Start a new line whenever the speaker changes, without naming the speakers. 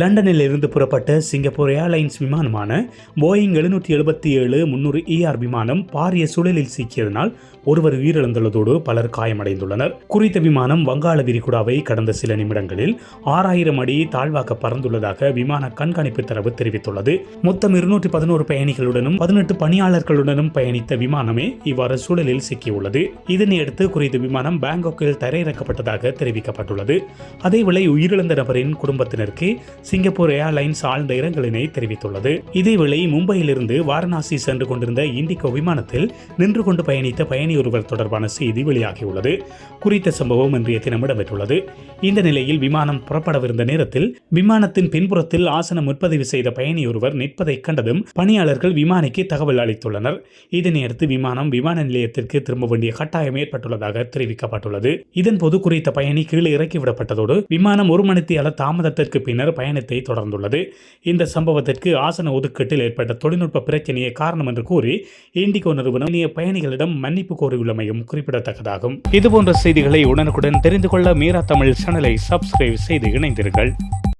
லண்டனில் இருந்து புறப்பட்ட சிங்கப்பூர் ஏர்லைன்ஸ் விமானமான போயிங் எழுநூற்றி எழுபத்தி ஏழு முன்னூறு இஆர் விமானம் பாரிய சுழலில் சிக்கியதனால் ஒருவர் உயிரிழந்துள்ளதோடு பலர் காயமடைந்துள்ளனர். குறித்த விமானம் வங்காள விரிகுடாவை கடந்த சில நிமிடங்களில் ஆறாயிரம் அடி தாழ்வாக்க பறந்துள்ளதாக விமான கண்காணிப்பு தரவு தெரிவித்துள்ளது. மொத்தம் இருநூற்றி பதினோரு பயணிகளுடனும் பதினெட்டு பணியாளர்களுடனும் பயணித்த விமானமே இவ்வாறு சூழலில் சிக்கியுள்ளது. இதனையடுத்து குறித்த விமானம் பாங்காக்கில் தரையிறக்கப்பட்டதாக தெரிவிக்கப்பட்டுள்ளது. அதேவேளை உயிரிழந்த நபரின் குடும்பத்தினருக்கு சிங்கப்பூர் ஏர்லைன்ஸ் ஆழ்ந்த இரங்கலினை தெரிவித்துள்ளது. இதேவேளை மும்பையிலிருந்து வாரணாசி சென்று கொண்டிருந்த இண்டிகோ விமானத்தில் நின்று கொண்டு பயணித்த பயணி ஒருவர் தொடர்பான செய்தி வெளியாகியுள்ளது. குறித்த சம்பவம் இன்றைய தினம் இடம்பெற்றுள்ளது. இந்த நிலையில் விமானம் புறப்படவிருந்த நேரத்தில் விமானத்தின் பின்புறத்தில் ஆசனம் முற்பதிவு செய்த பயணி ஒருவர் நிற்பதை கண்டதும் பணியாளர்கள் விமானிக்கு தகவல் அளித்துள்ளனர். இதனையடுத்து விமானம் விமான நிலையத்திற்கு திரும்ப வேண்டிய கட்டாயம் ஏற்பட்டுள்ளதாக தெரிவிக்கப்பட்டுள்ளது. இதன்போது குறித்த பயணி கீழே இறக்கிவிடப்பட்டதோடு விமானம் ஒரு மணித்தியால தாமதத்திற்கு பின்னர் பயணத்தை தொடர்ந்துள்ளது. இந்த சம்பவத்திற்கு ஆசன ஒதுக்கீட்டில் ஏற்பட்ட தொழில்நுட்ப பிரச்சனையே காரணம் என்று கூறி இண்டிகோ நிறுவனம் பயணிகளிடம் மன்னிப்பு கோரியுள்ளமையும் குறிப்பிடத்தக்கதாகும். இதுபோன்ற செய்திகளை உடனுக்குடன் தெரிந்து கொள்ள மீரா தமிழ் சேனலை சப்ஸ்கிரைப் செய்து இணைந்தீர்கள்